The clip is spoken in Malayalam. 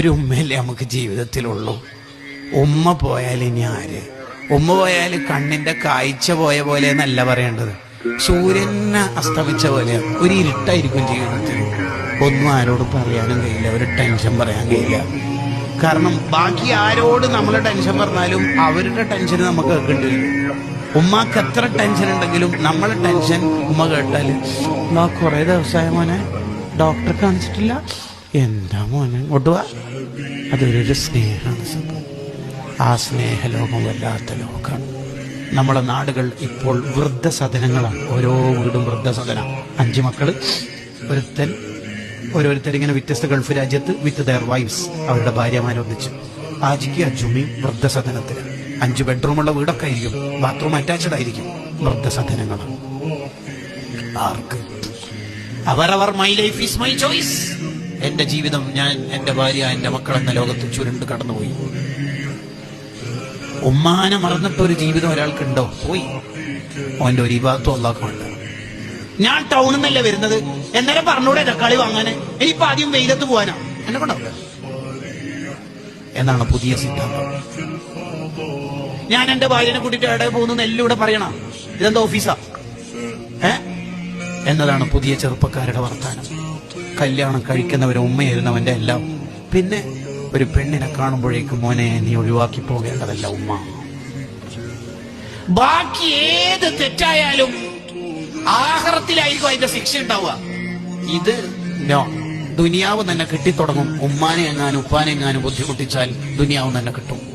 ഒരു ഉമ്മയല്ലേ നമുക്ക് ജീവിതത്തിലുള്ളൂ? ഉമ്മ പോയാൽ ഇനി ആര്? ഉമ്മ പോയാൽ കണ്ണിന്റെ കാഴ്ച പോയ പോലെ എന്നല്ല പറയേണ്ടത്. സൂര്യനെ അസ്തമിച്ച പോലെ ഒരു ഇരുട്ടായിരിക്കും ജീവിതത്തിൽ. ഒന്നും ആരോട് പറയാനും കഴിയില്ല ഒരു ടെൻഷൻ പറയാൻ കഴിയില്ല. കാരണം ബാക്കി ആരോട് നമ്മൾ ടെൻഷൻ പറഞ്ഞാലും അവരുടെ ടെൻഷൻ നമുക്ക് കേൾക്കേണ്ടി വരും. ഉമ്മാക്ക് എത്ര ടെൻഷൻ ഉണ്ടെങ്കിലും നമ്മളെ ടെൻഷൻ ഉമ്മ കേട്ടാൽ ഉമ്മ കുറെ ദിവസമായ മോനെ ഡോക്ടറെ കാണിച്ചിട്ടില്ല. എന്താ മോനെ ഇങ്ങോട്ട് വാ. അതൊരു സ്നേഹമാണ് സംഭവം ആ സ്നേഹലോകം വല്ലാത്ത ലോകമാണ് നമ്മളെ നാടുകൾ ഇപ്പോൾ വൃദ്ധസദനങ്ങളാണ്. ഓരോ വീടും വൃദ്ധസദന. അഞ്ച് മക്കൾ ഒരുത്തൻ ഓരോരുത്തർ ഇങ്ങനെ വ്യത്യസ്ത ഗൾഫ് രാജ്യത്ത് വിത്ത് ദയർ വൈഫ്സ് അവരുടെ ഭാര്യമാരൊന്നിച്ച് ആജിക്ക് അജുമി വൃദ്ധസദനത്തിന് അഞ്ച് ബെഡ്റൂമുള്ള വീടൊക്കെ ആയിരിക്കും. ബാത്റൂം അറ്റാച്ച്ഡ് ആയിരിക്കും. വൃദ്ധസദനങ്ങളാണ്. ആർക്ക്? അവരവർ my life is my choice എന്റെ ജീവിതം ഞാൻ എന്റെ ഭാര്യ എന്റെ മക്കൾ എന്ന ലോകത്ത് ചുരുണ്ട് കടന്നുപോയി. ഉമ്മാനെ മറന്നിട്ട് ഒരു ജീവിതം ഒരാൾക്കുണ്ടോ? പോയി. അവന്റെ ഒരു വിഭാഗത്തും അള്ളാക്കുണ്ട് ഞാൻ ടൗണിൽ നിന്നല്ലേ വരുന്നത്? എന്നേരം പറഞ്ഞൂടെ തക്കാളി വാങ്ങാന്? ഇനിയിപ്പൊ ആദ്യം വെയിലത്ത് പോവാനാ. എന്നെ കൊണ്ടോ? എന്നാണ് പുതിയ സിദ്ധാന്തം. ഞാൻ എന്റെ ഭാര്യനെ കൂട്ടിയിട്ട് എവിടെ പോകുന്നു എല്ലാം ഇവിടെ പറയണം. ഇതെന്താ ഓഫീസാ ഏ? എന്നതാണ് പുതിയ ചെറുപ്പക്കാരുടെ വർത്താനം. കല്യാണം കഴിക്കുന്നവരെ ഉമ്മയായിരുന്നവന്റെ എല്ലാം. പിന്നെ ഒരു പെണ്ണിനെ കാണുമ്പോഴേക്കും മോനെ നീ ഒഴിവാക്കി പോകേണ്ടതല്ല ഉമ്മ. ബാക്കി ഏത് തെറ്റായാലും ആഹാരത്തിലായിരിക്കും അതിന്റെ ശിക്ഷ ഉണ്ടാവുക. ഇത് നോ. ദുനിയാവ് തന്നെ കിട്ടിത്തുടങ്ങും. ഉമ്മാനെ എങ്ങാനും ഉപ്പാനെ എങ്ങാനും ബുദ്ധിമുട്ടിച്ചാൽ ദുനിയാവ് തന്നെ കിട്ടും.